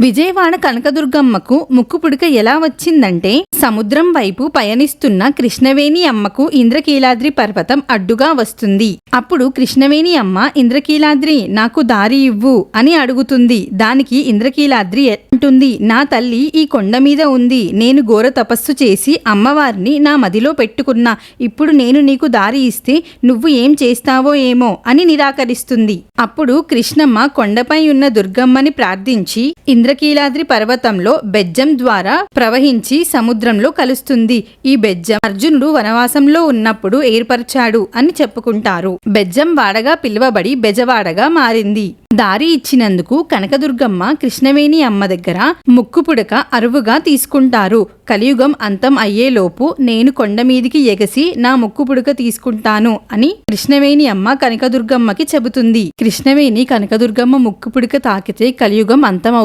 విజయవాడ కనకదుర్గమ్మకు ముక్కు పుడక ఎలా వచ్చిందంటే సముద్రం వైపు పయనిస్తున్న కృష్ణవేణి అమ్మకు ఇంద్రకీలాద్రి పర్వతం అడ్డుగా వస్తుంది. అప్పుడు కృష్ణవేణి అమ్మ ఇంద్రకీలాద్రి నాకు దారి ఇవ్వు అని అడుగుతుంది. దానికి ఇంద్రకీలాద్రి అంటుంది నా తల్లి ఈ కొండ మీద ఉంది. నేను ఘోర తపస్సు చేసి అమ్మవారిని నా మదిలో పెట్టుకున్నా. ఇప్పుడు నేను నీకు దారి ఇస్తే నువ్వు ఏం చేస్తావో ఏమో అని నిరాకరిస్తుంది. అప్పుడు కృష్ణమ్మ కొండపై ఉన్న దుర్గమ్మని ప్రార్థించి ఇంద్రకీలాద్రి పర్వతంలో బెజ్జం ద్వారా ప్రవహించి సముద్రంలో కలుస్తుంది. ఈ బెజ్జం అర్జునుడు వనవాసంలో ఉన్నప్పుడు ఏర్పరిచాడు అని చెప్పుకుంటారు. బెజ్జం వాడగా పిలువబడి బెజవాడగా మారింది. దారి ఇచ్చినందుకు కనకదుర్గమ్మ కృష్ణవేణి అమ్మ దగ్గర ముక్కు పుడక అరువుగా తీసుకుంటారు. కలియుగం అంతం అయ్యేలోపు నేను కొండ మీదికి ఎగసి నా ముక్కు పుడక తీసుకుంటాను అని కృష్ణవేణి అమ్మ కనకదుర్గమ్మకి చెబుతుంది. కృష్ణవేణి కనకదుర్గమ్మ ముక్కు పుడక తాకితే కలియుగం అంతం